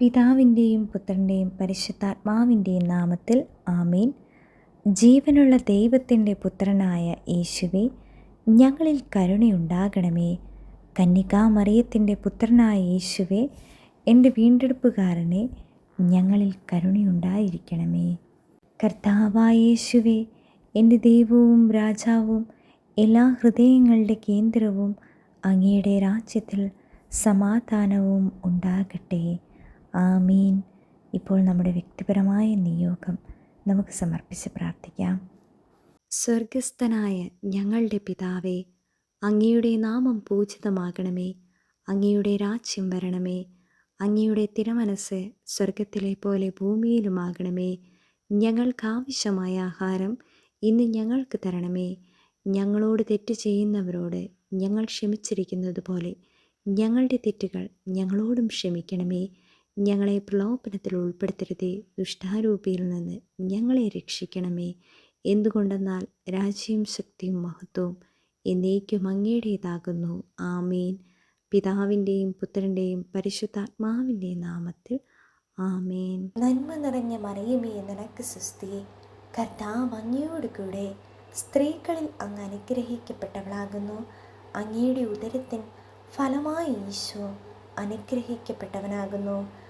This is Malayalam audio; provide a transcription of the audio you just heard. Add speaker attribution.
Speaker 1: പിതാവിന്റെയും പുത്രന്റെയും പരിശുദ്ധാത്മാവിന്റെയും നാമത്തിൽ ആമീൻ. ജീവനുള്ള ദൈവത്തിന്റെ പുത്രനായ യേശുവെ ഞങ്ങളിൽ കരുണയുണ്ടാകണമേ. കന്യകാമറിയത്തിന്റെ പുത്രനായ യേശുവെ എന്റെ വീണ്ടെടുപ്പുകാരനെ ഞങ്ങളിൽ കരുണയുണ്ടായിരിക്കണമേ. കർത്താവായ യേശുവെ എന്റെ ദൈവവും രാജാവും എല്ലാ ഹൃദയങ്ങളുടെ കേന്ദ്രവും അങ്ങയുടെ രാജ്യത്തിൽ സമാധാനവും ഉണ്ടാകട്ടെ. ആമീൻ. ഇപ്പോൾ നമ്മുടെ വ്യക്തിപരമായ നിയോഗം നമുക്ക് സമർപ്പിച്ച് പ്രാർത്ഥിക്കാം. സ്വർഗസ്ഥനായ ഞങ്ങളുടെ പിതാവേ അങ്ങയുടെ നാമം പൂജിതമാകണമേ. അങ്ങയുടെ രാജ്യം വരണമേ. അങ്ങയുടെ തിരമനസ് സ്വർഗത്തിലെ പോലെ ഭൂമിയിലുമാകണമേ. ഞങ്ങൾക്ക് ആവശ്യമായ ആഹാരം ഇന്ന് ഞങ്ങൾക്ക് തരണമേ. ഞങ്ങളോട് തെറ്റ് ചെയ്യുന്നവരോട് ഞങ്ങൾ ക്ഷമിച്ചിരിക്കുന്നത് പോലെ ഞങ്ങളുടെ തെറ്റുകൾ ഞങ്ങളോടും ക്ഷമിക്കണമേ. ഞങ്ങളെ പ്രലോഭനത്തിൽ ഉൾപ്പെടുത്തരുതേ. ദുഷ്ടാരൂപിയിൽ നിന്ന് ഞങ്ങളെ രക്ഷിക്കണമേ. എന്തുകൊണ്ടെന്നാൽ രാജ്യവും ശക്തിയും മഹത്വവും എന്നേക്കും അങ്ങയുടേതാകുന്നു. ആമീൻ. പിതാവിന്റെയും പുത്രന്റെയും പരിശുദ്ധാത്മാവിന്റെയും നാമത്തിൽ ആമേൻ. നന്മ നിറഞ്ഞ മറിയമേ നിനക്ക് സുസ്തിയെ കർത്താവ് അങ്ങയോട് കൂടെ സ്ത്രീകളിൽ അങ്ങ് അനുഗ്രഹിക്കപ്പെട്ടവളാകുന്നു. അങ്ങയുടെ ഉദരത്തിൻ ഫലമായി ഈശോ അനുഗ്രഹിക്കപ്പെട്ടവനാകുന്നു.